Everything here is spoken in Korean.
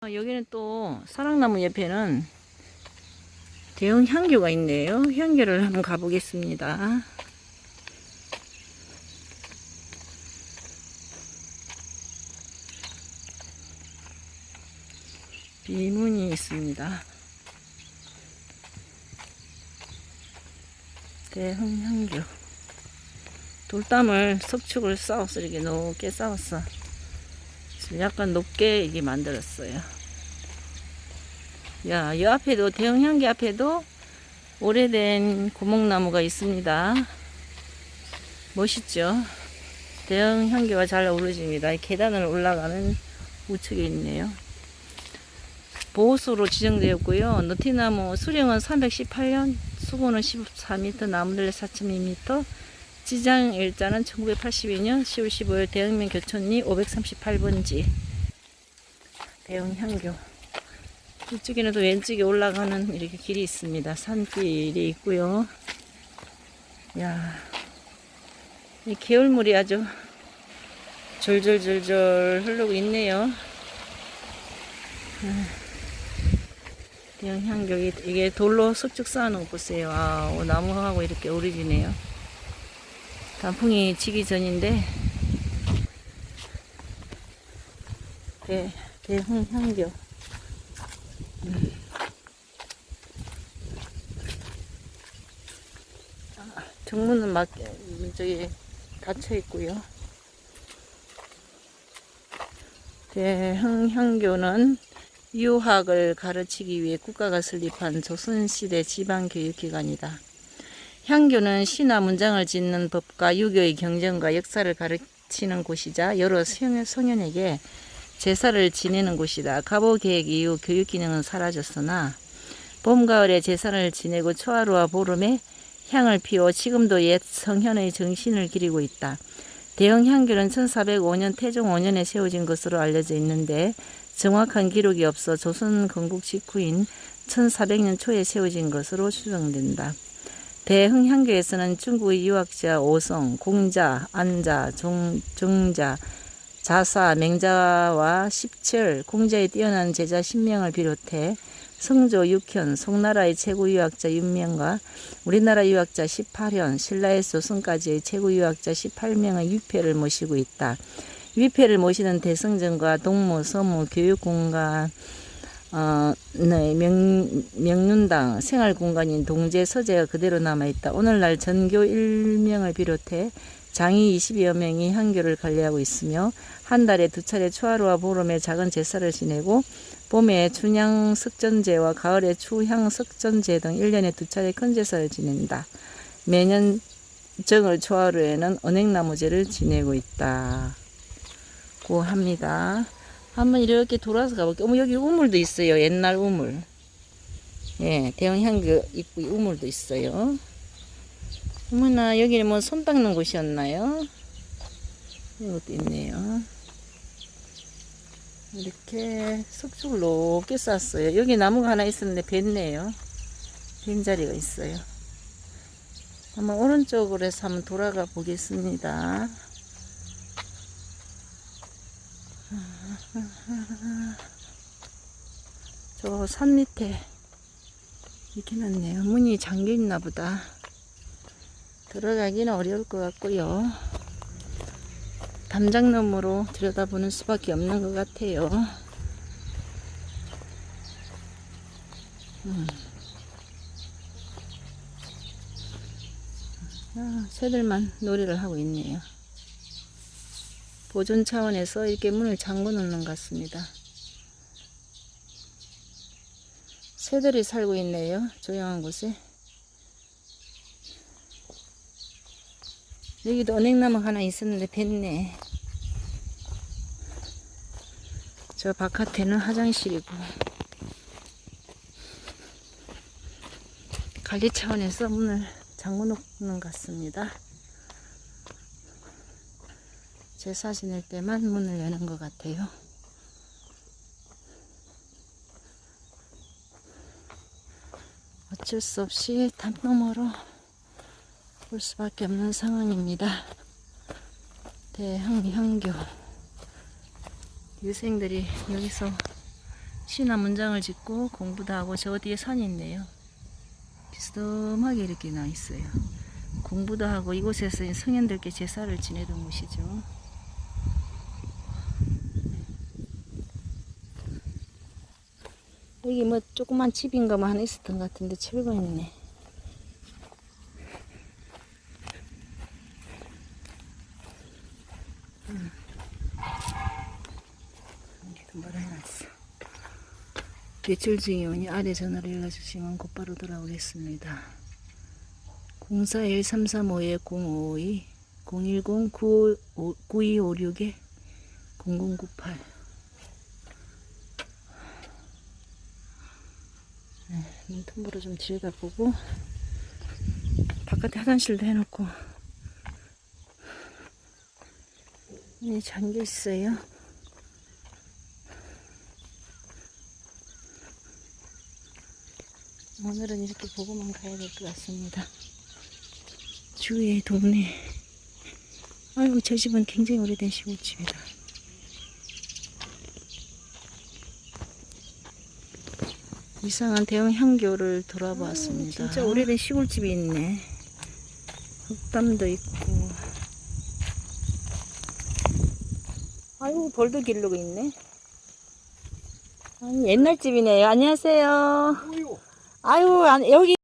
아, 여기는 또 사랑나무 옆에는 대형 향교가 있네요. 향교를 한번 가보겠습니다. 비문이 있습니다. 대형 향교. 돌담을 석축을 쌓았어. 이렇게 높게 쌓았어. 약간 높게 이게 만들었어요. 야, 이 앞에도 대형 향기 앞에도 오래된 고목나무가 있습니다. 멋있죠? 대형 향기가 잘 어우러집니다. 이 계단을 올라가는 우측에 있네요. 보호수로 지정되었고요. 너티나무 수령은 318년, 수고는 14m, 나무들레 4.2m, 지장 일자는 1982년 10월 15일 대흥면 교촌리 538번지 대형 향교 이쪽에는 또 왼쪽에 올라가는 이렇게 길이 있습니다. 산길이 있고요. 야, 이 개울물이 아주 졸졸졸졸 흐르고 있네요. 아, 대형 향교 이게 돌로 석축 쌓아놓은 거 보세요. 아, 오, 나무하고 이렇게 오래지네요. 단풍이 지기 전인데 대, 대흥 향교 음. 아, 정문은 막 저기 닫혀 있고요. 대흥 향교는 유학을 가르치기 위해 국가가 설립한 조선시대 지방교육기관이다. 향교는 시나 문장을 짓는 법과 유교의 경전과 역사를 가르치는 곳이자 여러 성현- 성현에게 제사를 지내는 곳이다. 가보 계획 이후 교육 기능은 사라졌으나 봄, 가을에 제사를 지내고 초하루와 보름에 향을 피워 지금도 옛 성현의 정신을 기리고 있다. 대형 향교는 1405년 태종 5년에 세워진 것으로 알려져 있는데 정확한 기록이 없어 조선 건국 직후인 1400년 초에 세워진 것으로 추정된다. 대흥향교에서는 중국의 유학자 오성, 공자, 안자, 종, 정자, 자사, 맹자와 십철, 공자의 뛰어난 제자 신명을 비롯해 성조, 육현, 송나라의 최고 유학자 윤명과 우리나라 유학자 18현, 신라에서 조선까지의 최고 유학자 18명의 위패를 모시고 있다. 위패를 모시는 대성전과 동무, 서무, 교육공간, 어, 네, 명, 명륜당 생활공간인 동제 서재가 그대로 남아있다. 오늘날 전교 1명을 비롯해 장이 20여 명이 한교를 관리하고 있으며 한 달에 두 차례 초하루와 보름에 작은 제사를 지내고 봄에 춘향 석전제와 가을에 추향 석전제 등 1년에 두 차례 큰 제사를 지낸다. 매년 정월 초하루에는 은행나무제를 지내고 있다. 고 합니다. 한번 이렇게 돌아서 가볼게요. 어머, 여기 우물도 있어요. 옛날 우물. 예, 대형 향교 입구 우물도 있어요. 어머나, 여기는 뭐 손 닦는 곳이었나요? 이것도 있네요. 이렇게 석축을 높게 쌌어요. 여기 나무가 하나 있었는데 뱉네요. 빈 자리가 있어요. 한번 오른쪽으로 해서 한번 돌아가 보겠습니다. 저 산 밑에 이렇게 놨네요. 문이 잠겨 있나 보다. 들어가기는 어려울 것 같고요. 담장놈으로 들여다보는 수밖에 없는 것 같아요. 음. 아, 새들만 놀이를 하고 있네요. 보존 차원에서 이렇게 문을 잠궈 놓는 것 같습니다. 새들이 살고 있네요. 조용한 곳에. 여기도 은행나무 하나 있었는데 뱉네. 저 바깥에는 화장실이고. 관리 차원에서 문을 잠궈 놓는 것 같습니다. 제사 지낼 때만 문을 여는 것 같아요. 어쩔 수 없이 담 너머로 볼 수밖에 없는 상황입니다. 대형향교 유생들이 여기서 신화 문장을 짓고 공부도 하고 저 뒤에 산이 있네요. 비스듬하게 이렇게 나 있어요. 공부도 하고 이곳에서 성현들께 제사를 지내던 곳이죠. 여기 뭐 조그만 집인가만 하나 있었던 것 같은데 철거 있네. 여기도 뭐라 해놨어. 증여원이 아래 전화를 연락주시면 곧바로 돌아오겠습니다. 041335-0552 010-9256-0098 눈통보로 좀 들여다보고 바깥에 화장실도 해놓고 문이 잠겨 있어요. 오늘은 이렇게 보고만 가야 될 것 같습니다. 주위에 동네. 아이고 저 집은 굉장히 오래된 시골집이다. 이상한 대형 향교를 돌아보았습니다. 진짜 오래된 시골집이 있네. 흙담도 있고. 아이고 벌도 기르고 있네. 아니, 옛날 집이네요. 안녕하세요. 아유 안- 여기